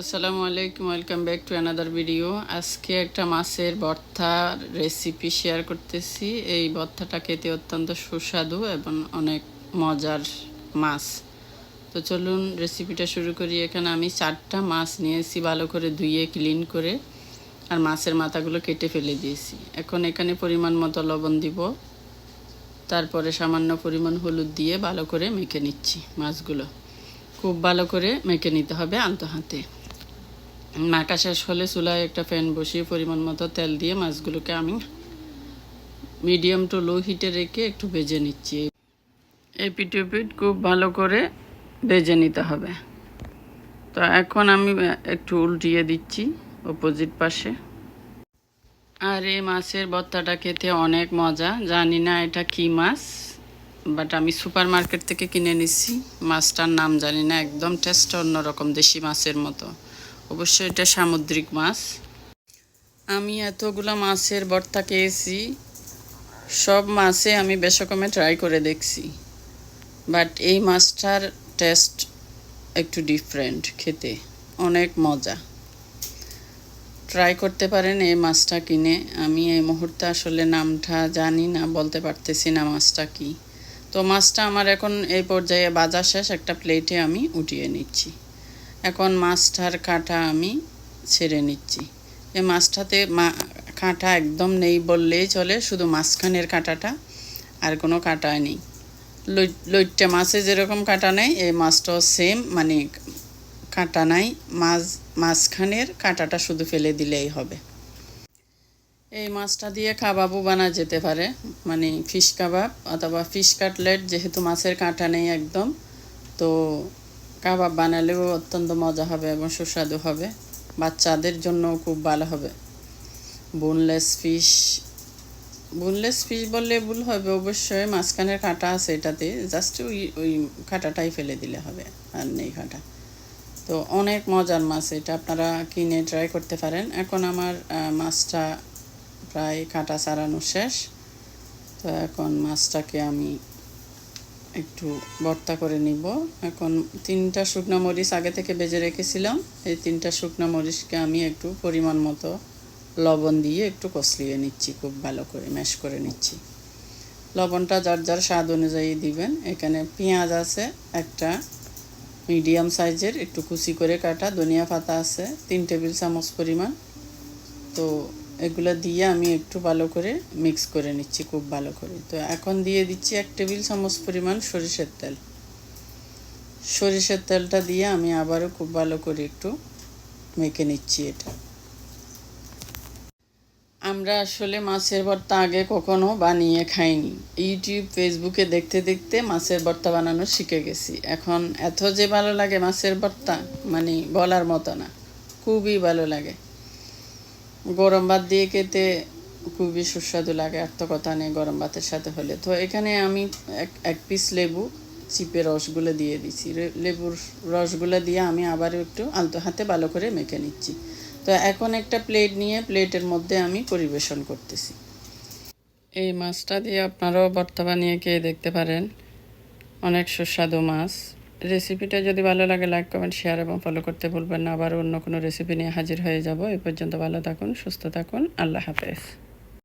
আসসালামু আলাইকুম, welcome back to another video আজকে একটা মাছের ভর্তার রেসিপি শেয়ার করতেছি। এই ভর্তাটা খেতে অত্যন্ত সুস্বাদু এবং অনেক মজার মাছ। তো চলুন রেসিপিটা শুরু করি। এখানে আমি চারটা মাছ নিয়েছি ভালো করে ধুয়ে ক্লিন করে, আর মাছের মাথাগুলো কেটে ফেলে দিয়েছি। এখন এখানে পরিমাণ মতো লবণ দিব। তারপরে সামান্য পরিমাণ হলুদ দিয়ে ভালো করে মেখে নিচ্ছি মাছগুলো। খুব ভালো করে মেখে নিতে হবে আলতো হাতে। মাখা শেষ হলে চুলায় একটা ফ্যান বসিয়ে পরিমাণ মতো তেল দিয়ে মাছগুলোকে আমি মিডিয়াম টু লো হিটে রেখে একটু ভেজে নিচ্ছি। এই পিঠ খুব ভালো করে ভেজে নিতে হবে। তো এখন আমি একটু উল্টিয়ে দিচ্ছি অপোজিট পাশে। আর এই মাছের ভর্তাটা খেতে অনেক মজা। জানি না এটা কি মাছ বাট আমি সুপার মার্কেট থেকে কিনে নিছি মাছটার নাম জানি না, একদম টেস্ট অন্যরকম দেশি মাছের মতো। অবশ্যই এটা সামুদ্রিক মাছ। আমি এতগুলো মাছের ভর্তা খেয়েছি, সব মাছে আমি বেশকমে ট্রাই করে দেখছি। বাট এই মাছটার টেস্ট একটু ডিফারেন্ট খেতে, অনেক মজা। ট্রাই করতে পারেন এই মাছটা কিনে। আমি এই মুহূর্তে আসলে নামটা জানি না, বলতে পারতেছি না মাছটা কি। তো মাছটা আমার এখন এই পর্যায়ে বাজার শেষ, একটা প্লেটে আমি উঠিয়ে নিচ্ছি। এখন মাছটার কাঁটা আমি ছেড়ে নিচ্ছি। এই মাছটাতে মা, কাঁটা একদম নেই বললেই চলে, শুধু মাঝখানের কাঁটাটা, আর কোনো কাঁটা নেই। লইট্টা মাছে যেরকম কাঁটা নেই, এই মাছটাও সেম মানে কাঁটা নাই, মাছ, মাঝখানের কাঁটাটা শুধু ফেলে দিলেই হবে। এই মাছটা দিয়ে কাবাবও বানা যেতে পারে মানে ফিশ কাবাব, অথবা ফিশ কাটলেট, যেহেতু মাছের কাঁটা নেই একদম, তো কাবাব বানালেও অত্যন্ত মজা হবে এবং সুস্বাদু হবে। বাচ্চাদের জন্য খুব ভালো হবে। Boneless fish. বোনলেস ফিশ বললে ভুল হবে, অবশ্যই মাঝখানের কাঁটা আছে এটাতে, জাস্ট ওই ওই কাঁটাটাই ফেলে দিলে হবে, আর নেই কাঁটা। তো অনেক মজার মাছ এটা, আপনারা কিনে ট্রাই করতে পারেন। এখন আমার মাছটা প্রায় কাঁটা ছাড়ানো শেষ। তো এখন মাছটাকে আমি একটু ভর্তা করে নিব। এখন তিনটা শুকনো মরিচ আগে থেকে বেজে রেখেছিলাম। এই তিনটা শুকনো মরিচকে আমি একটু পরিমাণ মতো লবণ দিয়ে একটু কষলিয়ে নিচ্ছি, খুব ভালো করে ম্যাশ করে নিচ্ছি। লবণটা যার যার স্বাদ অনুযায়ী দিবেন। এখানে পেঁয়াজ আছে একটা, মিডিয়াম সাইজের, একটু কুচি করে কাটা। ধনিয়া পাতা আছে, তিন টেবিল চামচ পরিমাণ। তো এগুলো দিয়ে আমি একটু ভালো করে মিক্স করে নিচ্ছি, খুব ভালো করে। তো এখন দিয়ে দিচ্ছি এক টেবিল চামচ পরিমাণ সরিষার তেল। সরিষার তেলটা দিয়ে আমি আবারও খুব ভালো করে একটু মেখে নিচ্ছি এটা। আমরা আসলে মাছের ভর্তা আগে কখনো বানিয়ে খাইনি। ইউটিউব ফেসবুকে দেখতে দেখতে মাছের ভর্তা বানানো শিখে গেছি। এখন এত যে ভালো লাগে মাছের ভর্তা মানে বলার মতো না। খুবই ভালো লাগে। গরম ভাত দিয়ে খেতে খুবই সুস্বাদু লাগে, আর তো কথা নেই গরম ভাতের সাথে হলে। তো এখানে আমি এক এক পিস লেবু, চিপে রসগুলো দিয়ে দিছি। লেবুর রসগুলো দিয়ে আমি আবার একটু আলতো হাতে ভালো করে মেখে নিচ্ছি। তো এখন একটা প্লেট নিয়ে প্লেটের মধ্যে আমি পরিবেশন করতেছি। এই মাছটা দিয়ে আপনারাও ভর্তা বানিয়ে খেয়ে দেখতে পারেন। অনেক সুস্বাদু মাছ। রেসিপিটা যদি ভালো লাগে লাইক কমেন্ট শেয়ার এবং ফলো করতে ভুলবেন না। আবার অন্য কোনো রেসিপি নিয়ে হাজির হয়ে যাব। এ পর্যন্ত ভালো থাকুন, সুস্থ থাকুন। আল্লাহ হাফেজ।